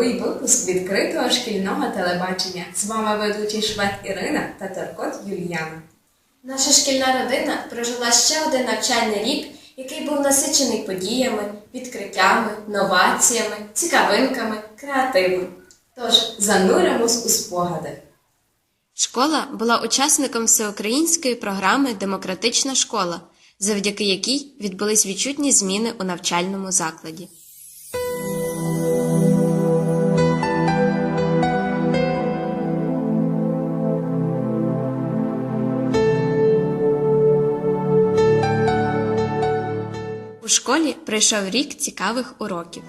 Випуск відкритого шкільного телебачення. З вами ведучий Швед Ірина та Торкот Юліана. Наша шкільна родина прожила ще один навчальний рік, який був насичений подіями, відкриттями, новаціями, цікавинками, креативом. Тож зануримось у спогади. Школа була учасником всеукраїнської програми Демократична школа, завдяки якій відбулись відчутні зміни у навчальному закладі. Школі пройшов рік цікавих уроків.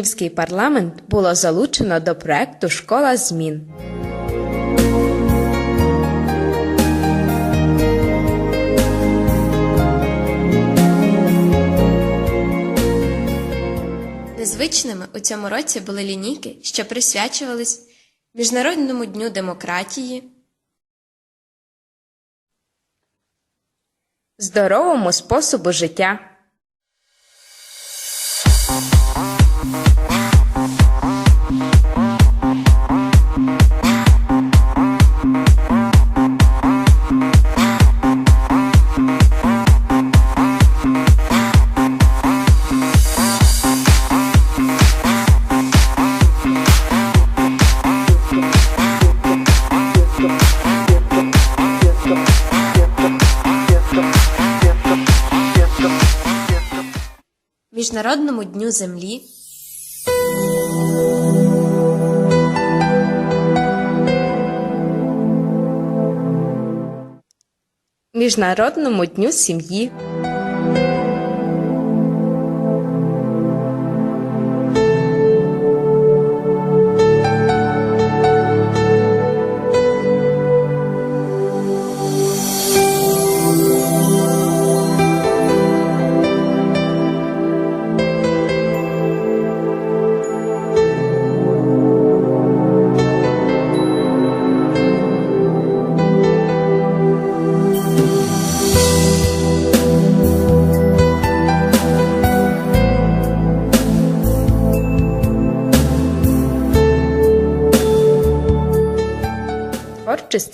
Учнівський парламент було залучено до проекту Школа змін. Незвичними у цьому році були лінійки, що присвячувались Міжнародному дню демократії, Здоровому способу життя. Міжнародному дню землі, Міжнародному дню сім'ї.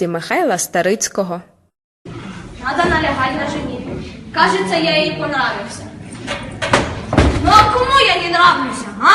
Творчості Михайла Старицького. Надо налягать на женитьбу. Кажется, я ей понравился. Ну а кому я не нравлюсь, а?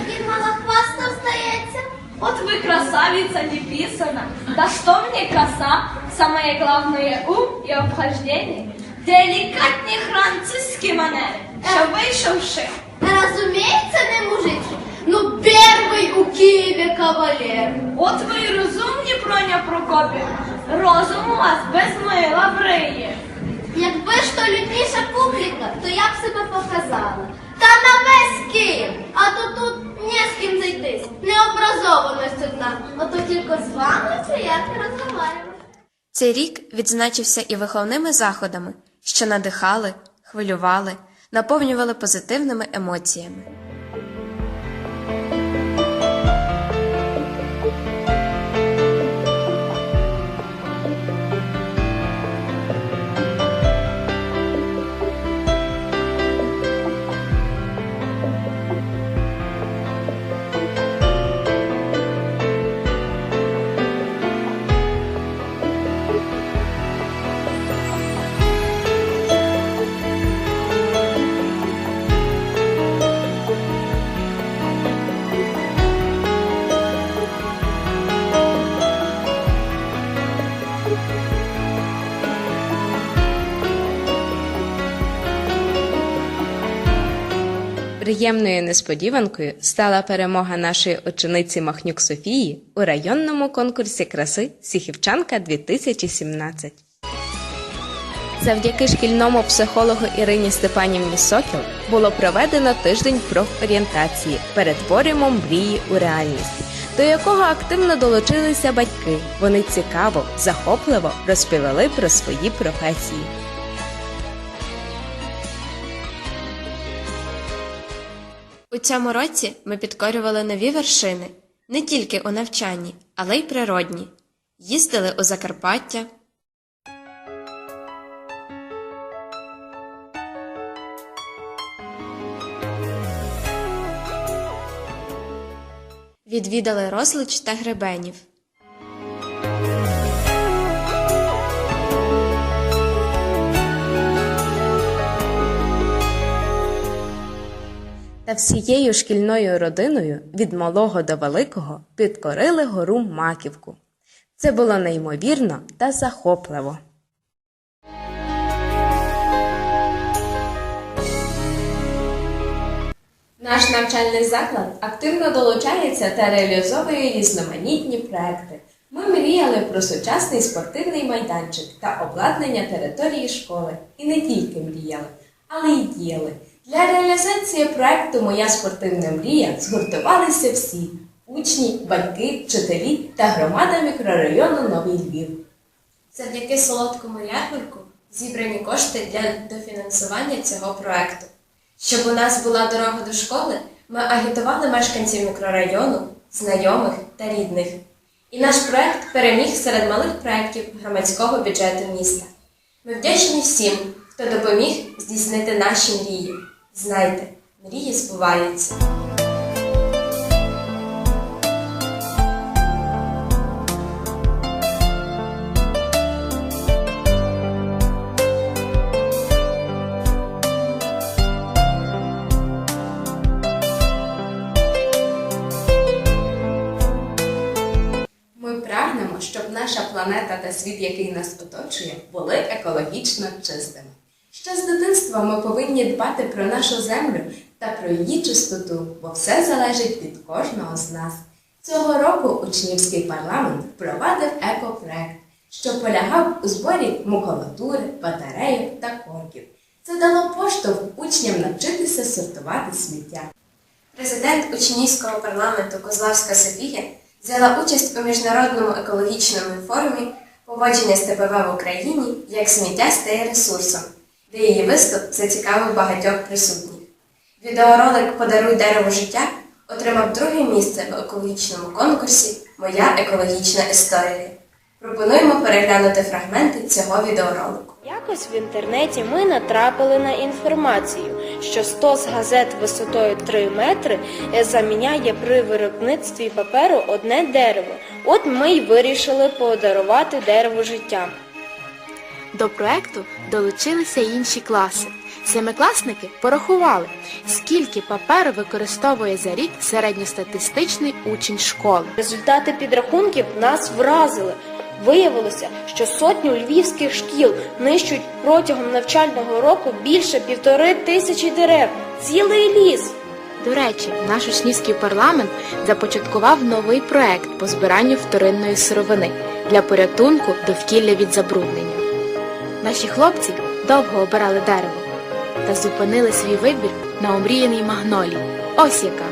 Один малохвастов здається. Вот вы красавица не писана. Да что мне краса? Самое главное ум и обхождение. Делікатні французькі манери, що вийшовши. Разумеется, не мужички. Ну, первый у Киеве кавалер. От ви розумні, Проня Прокопівна. Розум у вас без мила бриє. Якби ж то людніша публіка, то я б себе показала. Та на весь Київ, а то тут не з ким зайтись. Необразованість одна. Ото тільки з вами приятно розмовляємо. Цей рік відзначився і виховними заходами, що надихали, хвилювали, наповнювали позитивними емоціями. Приємною несподіванкою стала перемога нашої учениці Махнюк Софії у районному конкурсі краси Сіхівчанка 2017. Завдяки шкільному психологу Ірині Степанівні Сокіл було проведено тиждень профорієнтації Перетворюємо мрії у реальність, до якого активно долучилися батьки. Вони цікаво, захопливо розповіли про свої професії. У цьому році ми підкорювали нові вершини не тільки у навчанні, але й природні. Їздили у Закарпаття, відвідали Розлич та Гребенів. Та всією шкільною родиною від малого до великого підкорили гору Маківку. Це було неймовірно та захопливо. Наш навчальний заклад активно долучається та реалізовує різноманітні проекти. Ми мріяли про сучасний спортивний майданчик та обладнання території школи. І не тільки мріяли, але й діяли. Для реалізації проекту Моя спортивна мрія згуртувалися всі учні, батьки, вчителі та громада мікрорайону Новий Львів. Завдяки солодкому ярмарку зібрані кошти для дофінансування цього проекту. Щоб у нас була дорога до школи, ми агітували мешканців мікрорайону, знайомих та рідних. І наш проект переміг серед малих проєктів громадського бюджету міста. Ми вдячні всім, хто допоміг здійснити наші мрії. Знайте, мрії збуваються. Щоб наша планета та світ, який нас оточує, були екологічно чистими. Ще з дитинства ми повинні дбати про нашу землю та про її чистоту, бо все залежить від кожного з нас. Цього року учнівський парламент впровадив екопроект, що полягав у зборі макулатури, батарейок та корків. Це дало поштовх учням навчитися сортувати сміття. Президент учнівського парламенту Козлавська Софія взяла участь у міжнародному екологічному форумі поводження з ТПВ в Україні як сміття стає ресурсом, де її виступ зацікавив багатьох присутніх. Відеоролик Подаруй дерево життя отримав друге місце в екологічному конкурсі Моя екологічна історія. Пропонуємо переглянути фрагменти цього відеоролику. Якось в інтернеті ми натрапили на інформацію, що 100 з газет висотою 3 метри заміняє при виробництві паперу одне дерево. От ми й вирішили подарувати дерево життя. До проекту долучилися інші класи. Семикласники порахували, скільки паперу використовує за рік середньостатистичний учень школи. Результати підрахунків нас вразили. Виявилося, що сотню львівських шкіл нищуть протягом навчального року більше півтори тисячі дерев. Цілий ліс. До речі, наш учнівський парламент започаткував новий проект по збиранню вторинної сировини для порятунку довкілля від забруднення. Наші хлопці довго обирали дерево та зупинили свій вибір на омріяній магнолії. Ось яка.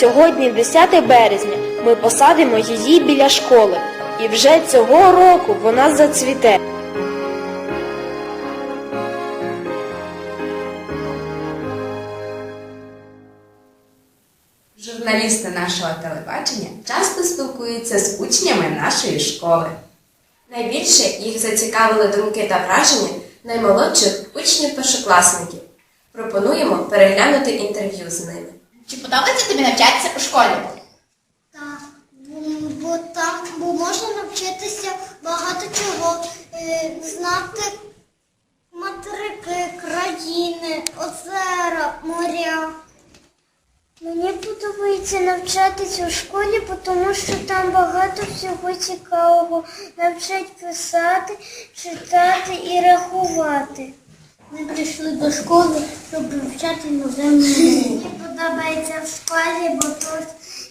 Сьогодні, 10 березня, ми посадимо її біля школи. І вже цього року вона зацвіте. Журналісти нашого телебачення часто спілкуються з учнями нашої школи. Найбільше їх зацікавили думки та враження наймолодших учнів-першокласників. Пропонуємо переглянути інтерв'ю з ними. Чи подобається тобі навчатися у школі? Так, бо, там бо можна навчитися багато чого, е, знати материки, країни, озера, моря. Мені подобається навчатися у школі, тому що там багато всього цікавого. Навчать писати, читати і рахувати. Ми прийшли до школи, щоб вивчати нове мову. подобається в школі, бо тут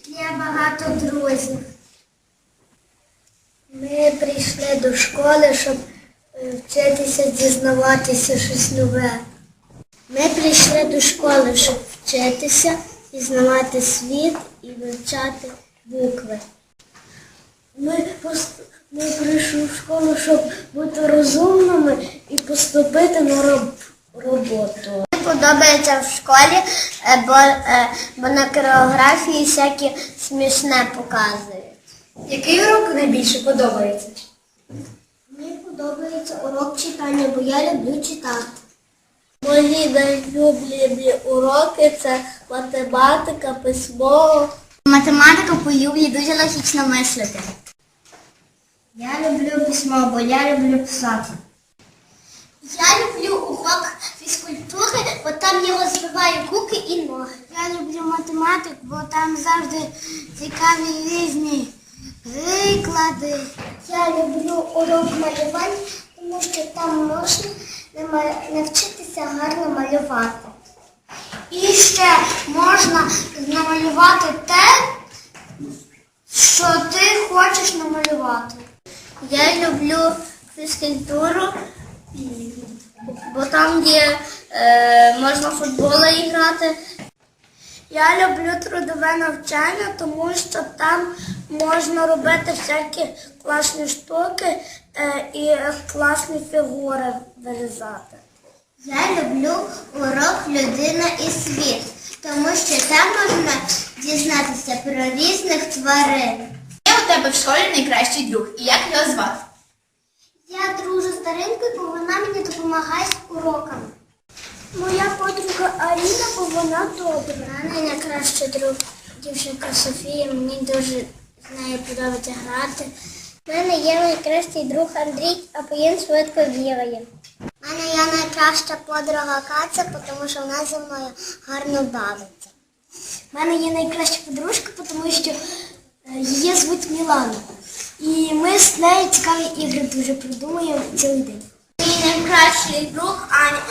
є багато друзів. Ми прийшли до школи, щоб е, вчитися дізнаватися щось нове. Ми прийшли до школи, щоб вчитися, пізнавати світ і вивчати букви. Ми, ми прийшли в школу, щоб бути розумними і поступити на роб- роботу. Мені подобається в школі, е, бо, е, бо на кореографії всякі смішне показують. Який урок найбільше подобається? Мені подобається урок читання, бо я люблю читати. Мої найулюблені уроки це математика, письмо. Математика по Юлі дуже логічно мислити. Я люблю письмо, бо я люблю писати. Я люблю урок фізкультури, бо там я розвиваю руки і ноги. Я люблю математику, бо там завжди цікаві різні приклади. Я люблю урок малювання, тому що там можна нама- навчитися гарно малювати. І ще можна намалювати те, що ти хочеш намалювати. Я люблю фізкультуру, бо там є е, можна в футболи грати. Я люблю трудове навчання, тому що там можна робити всякі класні штуки е, і класні фігури вирізати. Я люблю урок людина і світ, тому що там можна дізнатися про різних тварин. Є у тебе в школі найкращий друг. І як його звати? Я дружу з Даринкою, бо вона мені допомагає з уроками. Моя подруга Аріна, бо вона добра. Вона найкраща друг дівчинка Софія, мені дуже з нею подобається грати. У мене є найкращий друг Андрій, а він швидко бігає. У мене є найкраща подруга Катя, тому що вона зі мною гарно бавиться. У мене є найкраща подружка, тому що е, її звуть Мілана. І ми з нею цікаві ігри дуже придумуємо цілий день. Мій найкращий друг Аня,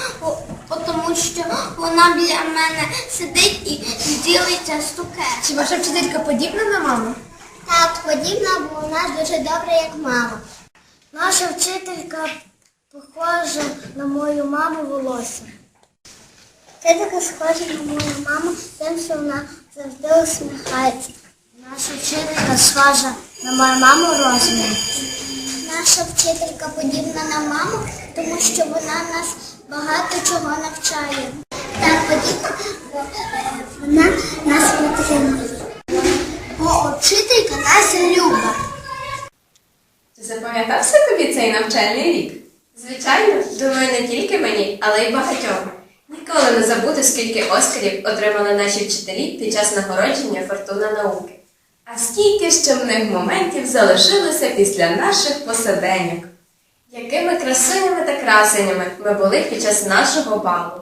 тому що вона біля мене сидить і ділиться цукерками. Чи ваша вчителька подібна на маму? Так, подібна, бо вона дуже добра, як мама. Наша вчителька похожа на мою маму волосся. Така схожа на мою маму, тим, що вона завжди усміхається. Наша вчителька схожа на мою маму розміром. Наша вчителька подібна на маму, тому що вона нас багато чого навчає. Так, подібна, бо е, вона нас підтримує. Вчителька нас любить. Чи запам'ятався тобі цей навчальний рік? Звичайно, думаю, не тільки мені, але й багатьом. Ніколи не забуду, скільки оскарів отримали наші вчителі під час нагородження Фортуна науки. А скільки щемних моментів залишилося після наших посаденьок. Якими красунями та красенями ми були під час нашого балу.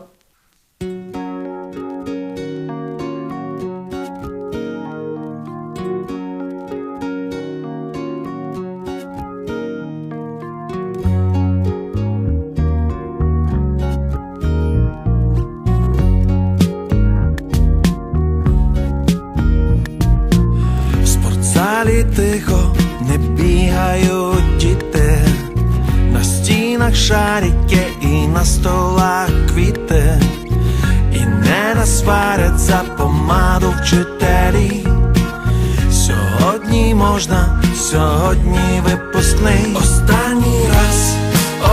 Стінах шарики і на столах квіти, і не насварять за помаду вчителі. Сьогодні можна, сьогодні випускний. Останній раз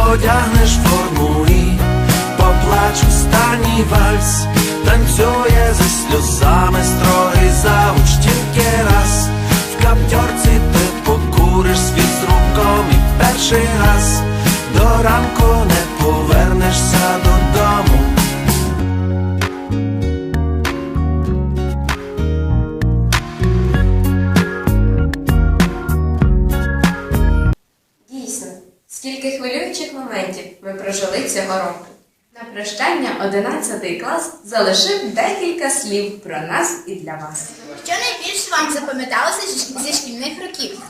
одягнеш форму і поплач останній вальс, танцює зі сльозами строгий завуч тільки раз. В каптьорці ти покуриш світ з руком і перший раз до ранку не повернешся додому. Дійсно, скільки хвилюючих моментів ми прожили цього року. На прощання 11 клас залишив декілька слів про нас і для вас. Що найбільше вам запам'яталося зі- зі шкільних років?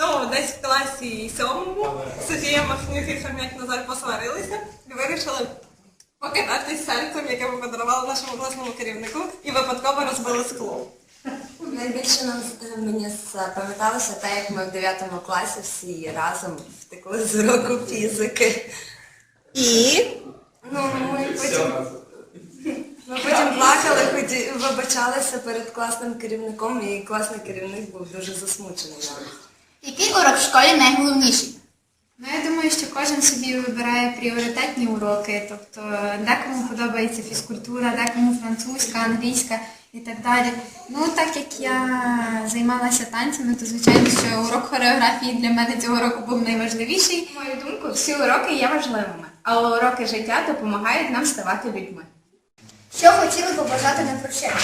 Ну, десь в класі сьомому Софія Махнюк і Хом'як Назар посварилися і вирішили покидатися серцем, яке ми подарували нашому класному керівнику, і випадково розбили скло. Найбільше нам е, мені запам'яталося те, як ми в 9 класі всі разом втекли з уроку фізики. І ну, ми потім, ми потім плакали, ході, вибачалися перед класним керівником, і класний керівник був дуже засмучений нами. Який урок в школі найголовніший? Ну, я думаю, що кожен собі вибирає пріоритетні уроки, тобто декому подобається фізкультура, декому французька, англійська і так далі. Ну, так як я займалася танцями, то звичайно, що урок хореографії для мене цього року був найважливіший. На мою думку, всі уроки є важливими, але уроки життя допомагають нам ставати людьми. Що хотіли побажати на прощання?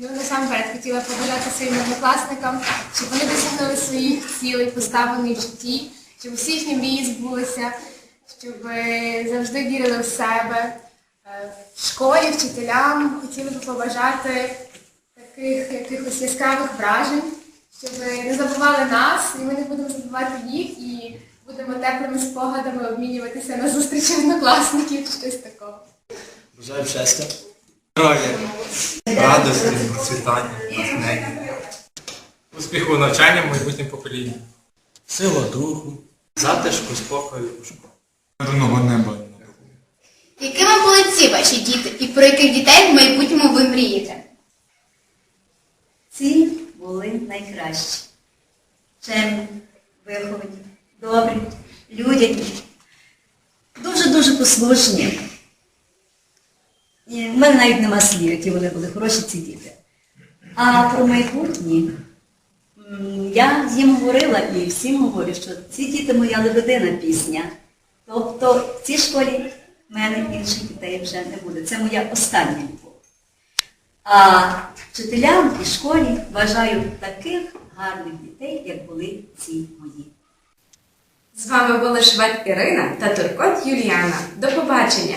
Ну, насамперед хотіла побажати своїм однокласникам, щоб вони досягнули своїх цілей, поставлених в житті, щоб усі їхні мрії збулися, щоб е, завжди вірили в себе. Е, В школі, вчителям хотіли би побажати таких якихось яскравих вражень, щоб не забували нас, і ми не будемо забувати їх, і будемо теплими спогадами обмінюватися на зустрічі однокласників, щось такого. Бажаю щастя, здоров'я, радості, процвітання, натхнення. Успіху у навчанні в майбутньому поколінні. Сила духу, затишку, спокою у школі. Мирного неба. Якими були ці ваші діти і про яких дітей в майбутньому ви мрієте? Ці були найкращі. Чемні, виховані, добрі, людяні, дуже-дуже послушні. В мене навіть нема слів, які вони були хороші ці діти. А про майбутнє я їм говорила і всім говорю, що ці діти моя лебедина пісня. Тобто в цій школі в мене інших дітей вже не буде. Це моя остання любов. А вчителям і школі бажаю таких гарних дітей, як були ці мої. З вами були Швед Ірина та Туркот Юліана. До побачення!